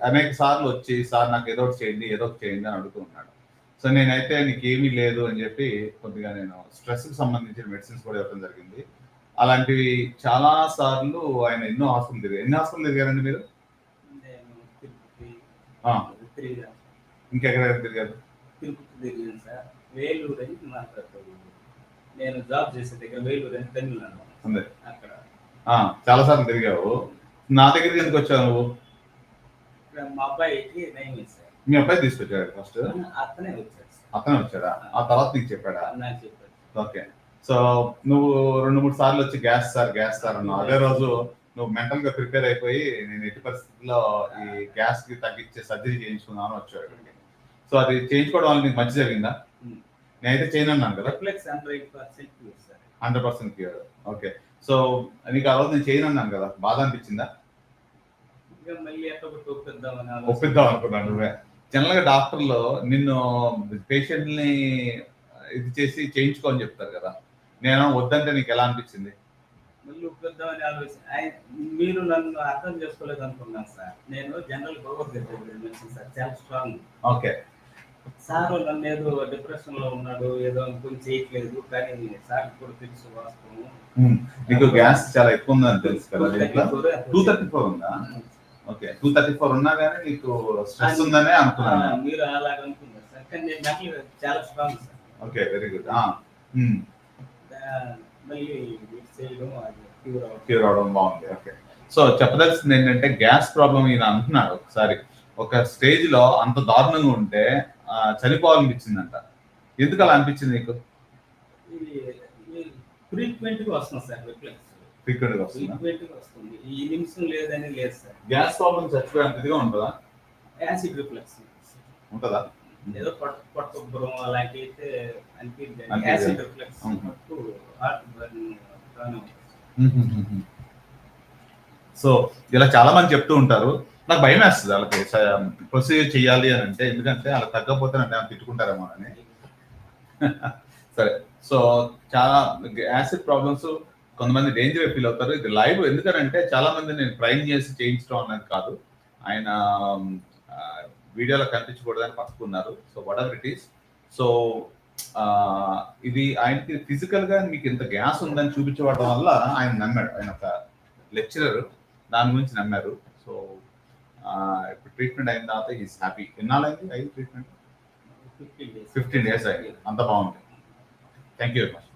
అనేక సార్లు వచ్చి సార్ నాకు ఏదో ఒకటి చేయండి ఏదో ఒకటి చేయండి అని అడుగుతూ ఉన్నాడు సో నేనైతే నీకు ఏమీ లేదు అని చెప్పి కొద్దిగా నేను స్ట్రెస్కి సంబంధించిన మెడిసిన్స్ కూడా ఇవ్వడం జరిగింది. అలాంటివి చాలా సార్లు ఆయన ఎన్నో హాస్పిటల్ తిరిగారు. ఎన్ని హాస్పిటల్ తిరిగారండి మీరు? ఇంకెక్కడ తిరిగారు? వేలూరు అని నేను జాబ్ చేసే దగ్గర వేలూరు అని తమిళనాడు అందే అక్కడ. చాలా సార్లు తిరిగావు. నా దగ్గరికి ఎందుకు వచ్చావు నువ్వు? మా అబ్బాయికి మీ అబ్బాయి తీసుకొచ్చాడు ఫస్ట్ అతనే వచ్చాడు అతనే వచ్చాడా? ఆ తర్వాత నీకు చెప్పాడా? నాకు చెప్పాడు. ఓకే. సో నువ్వు రెండు మూడు సార్లు వచ్చి గ్యాస్ సార్ గ్యాస్ సార్ అన్నావు. అదే రోజు నువ్వు మెంటల్గా ప్రిపేర్ అయిపోయి నేను ఎట్టి పరిస్థితుల్లో ఈ గ్యాస్కి తగ్గించే సర్జరీ చేయించుకున్నాను వచ్చాడు ఇక్కడికి సో అది చేయించుకోవడం వల్ల నీకు మంచి జరిగిందా. నేనైతే చేయను అన్నాను కదా reflex hundred percent sir hundred percent cure okay. So నీకు ఆ రోజు నేను చేయను అన్నాను కదా? బాధ అనిపించిందా ఇంకా మళ్ళీ ఎట్లా ఒకటి ఒప్పిద్దామని ఆలోచన. ఒప్పిద్దాం అనుకున్నాను నువ్వే. జనరల్గా డాక్టర్లు నిన్ను పేషెంట్ని ఇది చేసి చేయించుకో అని చెప్తారు కదా. నేను వద్దంటే నీకు ఎలా అనిపించింది? మళ్ళీ ఒప్పిద్దామని ఆలోచన. ఆయన మీరు నన్ను అర్థం చేసుకోలేదు అనుకున్నాను సార్. నేను జనరల్ భగవద్గీత సార్. చాలా స్ట్రాంగ్ ఓకే. సార్ నన్ను ఏదో డిప్రెషన్లో ఉన్నాడు ఏదో కొంచెం చేయట్లేదు కానీ సార్ కూడా తెలుసు వాస్తవం. నీకు గ్యాస్ చాలా ఎక్కువ ఉందని తెలుసు కదా టూ థర్టీ ఫోర్. ఉందా? ఓకే. టూ థర్టీ ఫోర్ ఉన్నా కానీ నీకు స్ట్రెస్ ఉందనే అనుకున్నాను మీరు అలాగ అనుకున్నారు సార్. కానీ నేను చాలా strong sir. Okay very good మళ్ళీ క్యూర్ అవడం బాగుంది. ఓకే. సో చెప్పదలసింది ఏంటంటే గ్యాస్ ప్రాబ్లం ఈయన అంటున్నాడు ఒకసారి. ఒక స్టేజ్లో అంత దారుణంగా ఉంటే చనిపోవాలనిపించిందంట. ఎందుకు అలా అనిపించింది నీకు ఫ్రీక్వెంట్గా వస్తుంది సార్ రిఫ్లెక్స్ ఫ్రీక్వెంట్గా వస్తుందా? ఈ నిమిషం లేదని లేదు సార్. గ్యాస్ ప్రాబ్లం చచ్చిపోయేంత ఇదిగా ఉంటుందా? యాసిడ్ రిఫ్లెక్స్ ఉంటుందా? ఏదో పట్టు పట్టు అలాంటి అయితే అనిపించదు. Acid reflex. మటుకు హార్ట్ బర్న్ సో ఇలా చాలా మంది చెప్తూ ఉంటారు. నాకు భయం వేస్తుంది వాళ్ళకి. ప్రొసీజర్ చేయాలి అని అంటే ఎందుకంటే వాళ్ళకి తగ్గకపోతే నన్ను తిట్టుకుంటారేమో అని. సరే. సో చాలా యాసిడ్ ప్రాబ్లమ్స్ కొంతమంది డేంజర్ ఫీల్ అవుతారు. ఇది లైవ్ ఎందుకంటే చాలా మంది నేను ట్రైన్ చేసి చేయించడం అనేది కాదు. ఆయన వీడియోలో కనిపించకూడదని పట్టుకున్నారు so whatever it is so ఇది ఆయనకి ఫిజికల్గా మీకు ఇంత గ్యాస్ ఉందని చూపించబడడం వల్ల ఆయన నమ్మాడు. ఆయన ఒక లెక్చరర్ దాని గురించి నమ్మారు. సో ఇప్పుడు ట్రీట్మెంట్ అయిన తర్వాత ఈస్ హ్యాపీ ఎన్నాళ్ళైంది? అయింది ట్రీట్మెంట్ ఫిఫ్టీన్ డేస్ అయింది. అంత బాగుంది. Thank you very much